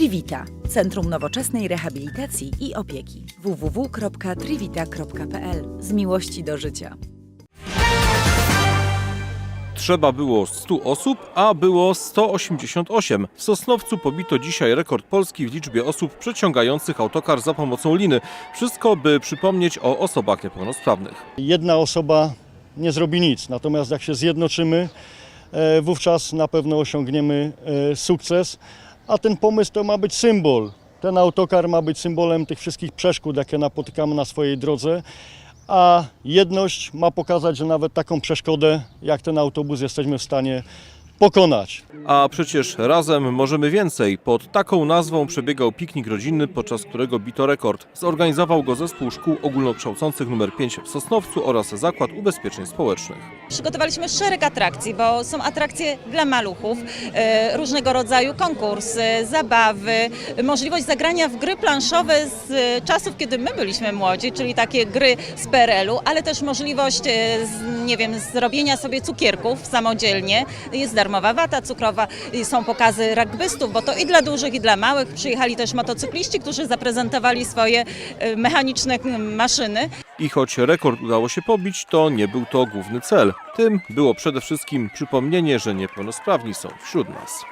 Trivita, Centrum Nowoczesnej Rehabilitacji i Opieki. www.trivita.pl Z miłości do życia. Trzeba było 100 osób, a było 188. W Sosnowcu pobito dzisiaj rekord Polski w liczbie osób przeciągających autokar za pomocą liny. Wszystko, by przypomnieć o osobach niepełnosprawnych. jedna osoba nie zrobi nic. Natomiast jak się zjednoczymy, e, wówczas na pewno osiągniemy e, sukces. A ten pomysł to ma być symbol. Ten autokar ma być symbolem tych wszystkich przeszkód, jakie napotykamy na swojej drodze. A jedność ma pokazać, że nawet taką przeszkodę jak ten autobus jesteśmy w stanie pokonać. A przecież razem możemy więcej. Pod taką nazwą przebiegał piknik rodzinny, podczas którego bito rekord. Zorganizował go zespół szkół ogólnokształcących nr 5 w Sosnowcu oraz Zakład Ubezpieczeń Społecznych. Przygotowaliśmy szereg atrakcji, bo są atrakcje dla maluchów, e, różnego rodzaju konkursy, zabawy, możliwość zagrania w gry planszowe z czasów, kiedy my byliśmy młodzi, czyli takie gry z PRL-u, ale też możliwość, e, nie wiem, zrobienia sobie cukierków samodzielnie. Jest darmowa wata cukrowa, są pokazy rugbystów, bo to i dla dużych, i dla małych. Przyjechali też motocykliści, którzy zaprezentowali swoje e, mechaniczne m, maszyny. I choć rekord udało się pobić, to nie był to główny cel. Tym było przede wszystkim przypomnienie, że niepełnosprawni są wśród nas.